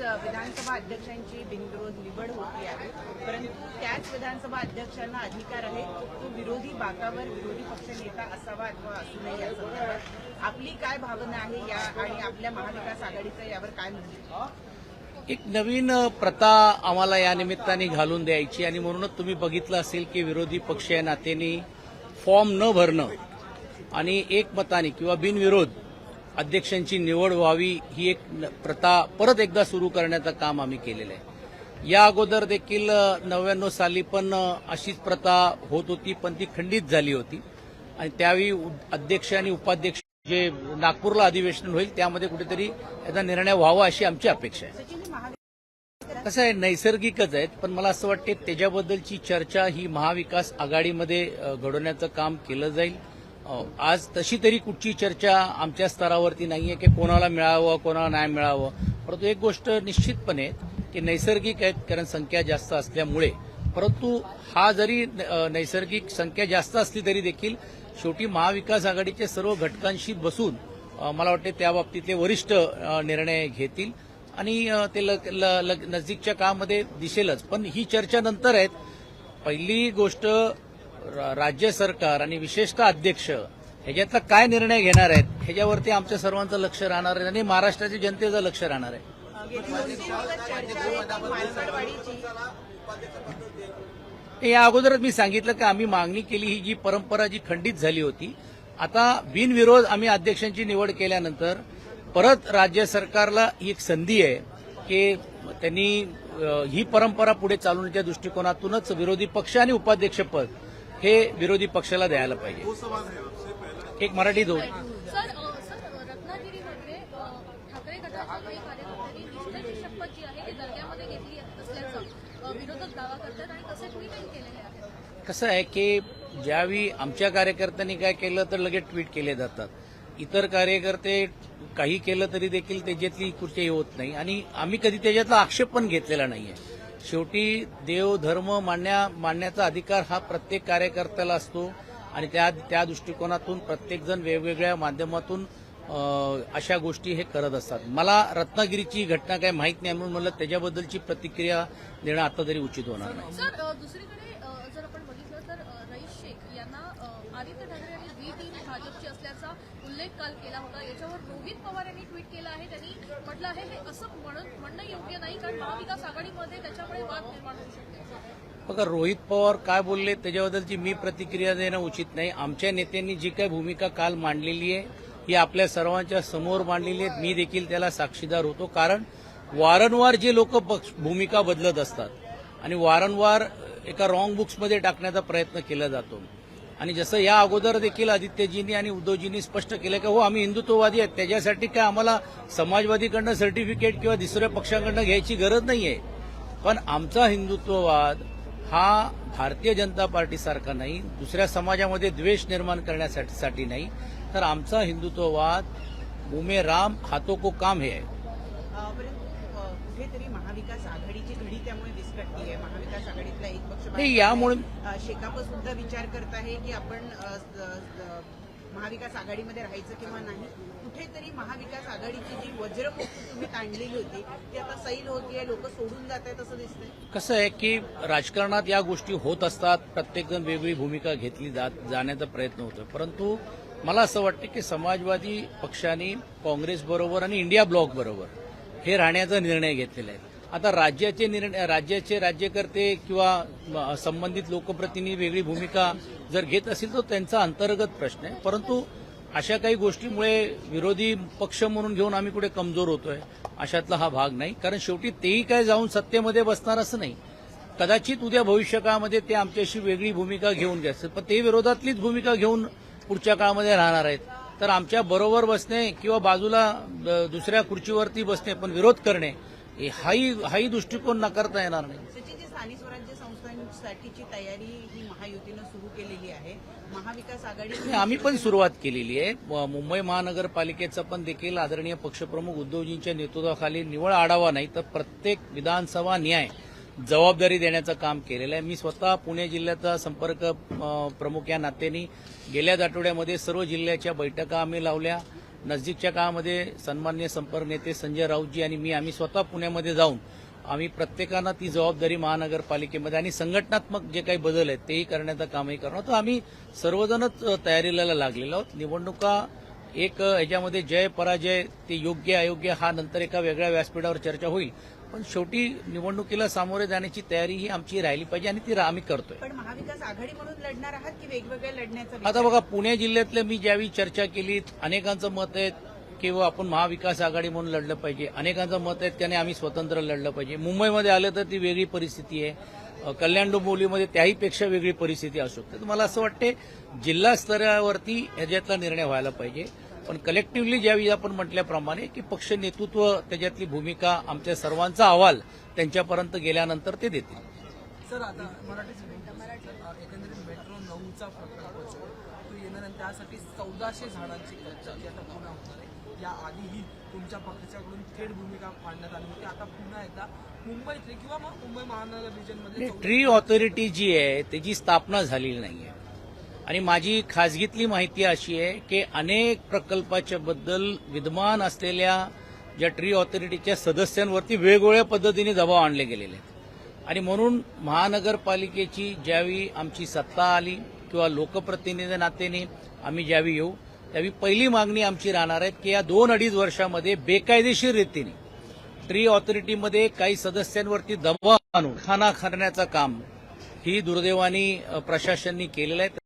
आज विधानसभा अध्यक्षांची बिनविरोध निवड होती आहे. परंतु त्याच विधानसभा अध्यक्षांना अधिकार आहे. तो विरोधी बाकावर विरोधी पक्षनेता असावा अथवा असू नये या संदर्भात आपली काय भावना आहे या आणि आपल्या महाविकास आघाडीचं यावर काय म्हणणं एक नवीन प्रथा आम्हाला या निमित्ताने घालून द्यायची आणि म्हणूनच तुम्ही बघितलं असेल की विरोधी पक्ष या नात्याने फॉर्म न भरणं आणि एकमताने किंवा बिनविरोध अध्यक्षांची निवड व्हावी ही एक न- प्रथा परत एकदा सुरू करण्याचं काम आम्ही केलेलं आहे. या अगोदर देखील नव्याण्णव साली पण अशीच प्रथा होत होती पण ती खंडित झाली होती. आणि त्यावेळी अध्यक्ष आणि उपाध्यक्ष जे नागपूरला अधिवेशन होईल त्यामध्ये कुठेतरी याचा निर्णय व्हावा अशी आमची अपेक्षा आहे. कसं आहे नैसर्गिकच आहेत पण मला असं वाटते त्याच्याबद्दलची चर्चा ही महाविकास आघाडीमध्ये घडवण्याचं काम केलं जाईल. आज तशी तरी कुठची चर्चा आमच्या स्तरावरती नाहीये की कोणाला मिळावं कोणाला नाही मिळावं. परंतु एक गोष्ट निश्चितपणे की नैसर्गिक आहेत कारण संख्या जास्त असल्यामुळे. परंतु हा जरी नैसर्गिक संख्या जास्त असली तरी देखील शेवटी महाविकास आघाडीच्या सर्व घटकांशी बसून मला वाटते त्या बाबतीतले वरिष्ठ निर्णय घेतील. आणि ते नजदीकच्या ल- नजीकच्या काळामध्ये दिसेलच. पण ही चर्चा नंतर आहेत. पहिली गोष्ट राज्य सरकार आणि विशेषतः अध्यक्ष ह्याच्यातला काय निर्णय घेणार आहेत ह्याच्यावरती आमच्या सर्वांचं लक्ष राहणार आहे आणि महाराष्ट्राच्या जनतेचं लक्ष राहणार आहे. या अगोदरच मी सांगितलं की आम्ही मागणी केली ही जी परंपरा जी खंडित झाली होती आता बिनविरोध आम्ही अध्यक्षांची निवड केल्यानंतर परत राज्य सरकारला ही एक संधी आहे की त्यांनी ही परंपरा पुढे चालवण्याच्या दृष्टिकोनातूनच विरोधी पक्ष आणि उपाध्यक्षपद हे विरोधी पक्षाला द्यायला पाहिजे. एक मराठी दोन. कसं आहे? की ज्यावेळी आमच्या कार्यकर्त्यांनी काय केलं तर लगेच ट्विट केले जातात. इतर कार्यकर्ते काही केलं तरी देखील त्याच्यातली कुठेही होत नाही. आणि आम्ही कधी त्याच्यातला आक्षेप पण घेतलेला नाहीये. शेवटी देव धर्म मांडण्या मांडण्याचा अधिकार हा प्रत्येक कार्यकर्त्याला असतो. आणि त्या त्या दृष्टिकोनातून प्रत्येकजण वेगवेगळ्या माध्यमातून अशा गोष्टी हे करत असतात. मला रत्नागिरीची घटना काय माहीत नाही म्हणून मला त्याच्याबद्दलची प्रतिक्रिया देणं आता तरी उचित होणार नाही. दुसरीकडे जर आपण बघितलं तर रईस शेख यांना आदित्य ठाकरे यांनी बी टीम भाजपची असल्याचा उल्लेख काल केला होता. याच्यावर रोहित पवार यांनी ट्विट केलं आहे. त्यांनी म्हटलं आहे हे असं म्हणणं योग्य कारण महाविकास आघाडीमध्ये त्याच्यामुळे वाद निर्माण होऊ शकते. बघा रोहित पवार काय बोलले त्याच्याबद्दलची मी प्रतिक्रिया देणं उचित नाही. आमच्या नेत्यांनी जी काही भूमिका काल मांडलेली आहे ही आपल्या सर्वांच्या समोर मांडलेली आहे मी देखील त्याला साक्षीदार होतो. कारण वारंवार जे लोक भूमिका बदलत असतात आणि वारंवार एका रॉंग बुक्समध्ये टाकण्याचा प्रयत्न केला जातो. आणि जसं या अगोदर देखील आदित्यजींनी आणि उद्धवजींनी स्पष्ट केलं की हो आम्ही हिंदुत्ववादी आहेत. त्याच्यासाठी काय आम्हाला समाजवादीकडनं सर्टिफिकेट किंवा दुसऱ्या पक्षाकडनं घ्यायची गरज नाहीये. पण आमचा हिंदुत्ववाद हा भारतीय जनता पार्टीसारखा नाही दुसऱ्या समाजामध्ये द्वेष निर्माण करण्यासाठी साठी नाही. तर आमचा हिंदुत्ववाद उमे राम हातो को काम हे आहे. आहे. महाविकास आघाडीतला एक पक्ष यामुळे- आहे. शेकाप सुद्धा विचार करत आहे की आपण महाविकास आघाडीमध्ये राहायचं किंवा नाही कुठेतरी महाविकास आघाडीची जी वज्रमुख तुम्ही ताणलेली होती ती आता सैल होतीये लोक सोडून जात आहेत असं दिसतंय. कसं आहे की राजकारणात या गोष्टी होत असतात प्रत्येकजण वेगळी भूमिका घेतली जात जाण्याचा प्रयत्न होतो परंतु मला असं वाटतं की समाजवादी पक्षाने काँग्रेस बरोबर आणि इंडिया ब्लॉक बरोबर हे राहण्याचा निर्णय घेतलेला आहे. आता राज्याचे निर्णय राज्याचे राज्यकर्ते किंवा संबंधित लोकप्रतिनिधी वेगळी भूमिका जर घेत असतील तर त्यांचा अंतर्गत प्रश्न आहे. परंतु अशा काही गोष्टीमुळे विरोधी पक्ष म्हणून घेऊन आम्ही कुठे कमजोर होतोय अशातला हा भाग नाही. कारण शेवटी तेही काय जाऊन सत्तेमध्ये बसणार असं नाही. कदाचित उद्या भविष्यकाळामध्ये ते आमच्याशी वेगळी भूमिका घेऊन घ्यायचं पण ते विरोधातलीच भूमिका घेऊन पुढच्या काळामध्ये राहणार आहेत. तर आमच्या बरोबर बसणे किंवा बाजूला दुसऱ्या खुर्चीवरती बसणे पण विरोध करणे हाही हाही दृष्टिकोन नाकारता येणार नाही. स्थानिक स्वराज्य संस्थांसाठीची तयारी ही महायुतीनं सुरू केलेली आहे. महाविकास आघाडी आम्ही पण सुरुवात केलेली आहे. मुंबई महानगरपालिकेचा पण देखील आदरणीय पक्षप्रमुख उद्धवजींच्या नेतृत्वाखाली निवड आढावा नाही तर प्रत्येक विधानसभा न्याय जबाबदारी देण्याचं काम केलेलं आहे. मी स्वतः पुणे जिल्ह्याचा संपर्क प्रमुख या नात्याने गेल्याच आठवड्यामध्ये सर्व जिल्ह्याच्या बैठका आम्ही लावल्या. नजदीकच्या काळामध्ये सन्मान्य संपर्क नेते संजय राऊतजी आणि मी आम्ही स्वतः पुण्यामध्ये जाऊन आम्ही प्रत्येकानं ती जबाबदारी महानगरपालिकेमध्ये आणि संघटनात्मक जे काही बदल आहेत तेही करण्याचं कामही करणार तर आम्ही सर्वजणच तयारीला लागलेलो आहोत. निवडणुका एक याच्यामध्ये जय पराजय ते योग्य अयोग्य हा नंतर एका वेगळ्या व्यासपीठावर चर्चा होईल. पण शेवटी निवडणुकीला सामोरे जाण्याची तयारी ही आमची राहिली पाहिजे आणि ती आम्ही करतोय. पण महाविकास आघाडी म्हणून लढणार आहात की वेगवेगळ्या लढण्याचा आता? बघा पुणे जिल्ह्यातलं मी ज्यावेळी चर्चा केली अनेकांचं मत आहे किंवा आपण महाविकास आघाडी म्हणून लढलं पाहिजे. अनेकांचं मत आहे त्याने आम्ही स्वतंत्र लढलं पाहिजे. मुंबईमध्ये आलं तर ती वेगळी परिस्थिती आहे. कल्याण डोंबिवलीमध्ये त्याहीपेक्षा वेगळी परिस्थिती असू शकते. तर मला असं वाटते जिल्हा स्तरावरती ह्याच्यातला निर्णय व्हायला पाहिजे. पण कलेक्टिव्हली ज्यावेळी आपण म्हटल्याप्रमाणे की पक्ष नेतृत्व त्याच्यातली भूमिका आमच्या सर्वांचा अहवाल त्यांच्यापर्यंत गेल्यानंतर ते देतील. सर आता एकंदरीत मेट्रो नऊचा प्रकल्प येणार आणि त्यासाठी चौदाशे झाडांची जी आता पुन्हा होणार आहे. या आधीही तुमच्या पक्षाकडून थेट भूमिका मांडण्यात आली होती. आता पुन्हा एकदा मुंबईतले किंवा मग मुंबई महानगर रिजनमध्ये ट्री ऑथॉरिटी जी आहे त्याची स्थापना झालेली नाही आहे आणि माझी खाजगीतली माहिती अशी आहे की अनेक प्रकल्पाच्या बद्दल विद्यमान असलेल्या ज्या ट्री ऑथॉरिटीच्या सदस्यांवरती वेगवेगळ्या पद्धतीने दबाव आणले गेलेले आहेत. आणि म्हणून महानगरपालिकेची ज्यावेळी आमची सत्ता आली किंवा लोकप्रतिनिधी नातेने आम्ही ज्यावेळी येऊ त्यावेळी पहिली मागणी आमची राहणार आहे की या दोन अडीच वर्षामध्ये बेकायदेशीर रीतीने ट्री ऑथॉरिटीमध्ये काही सदस्यांवरती दबाव आणून खाना करण्याचं काम ही दुर्दैवानी प्रशासननी केलेलं आहे.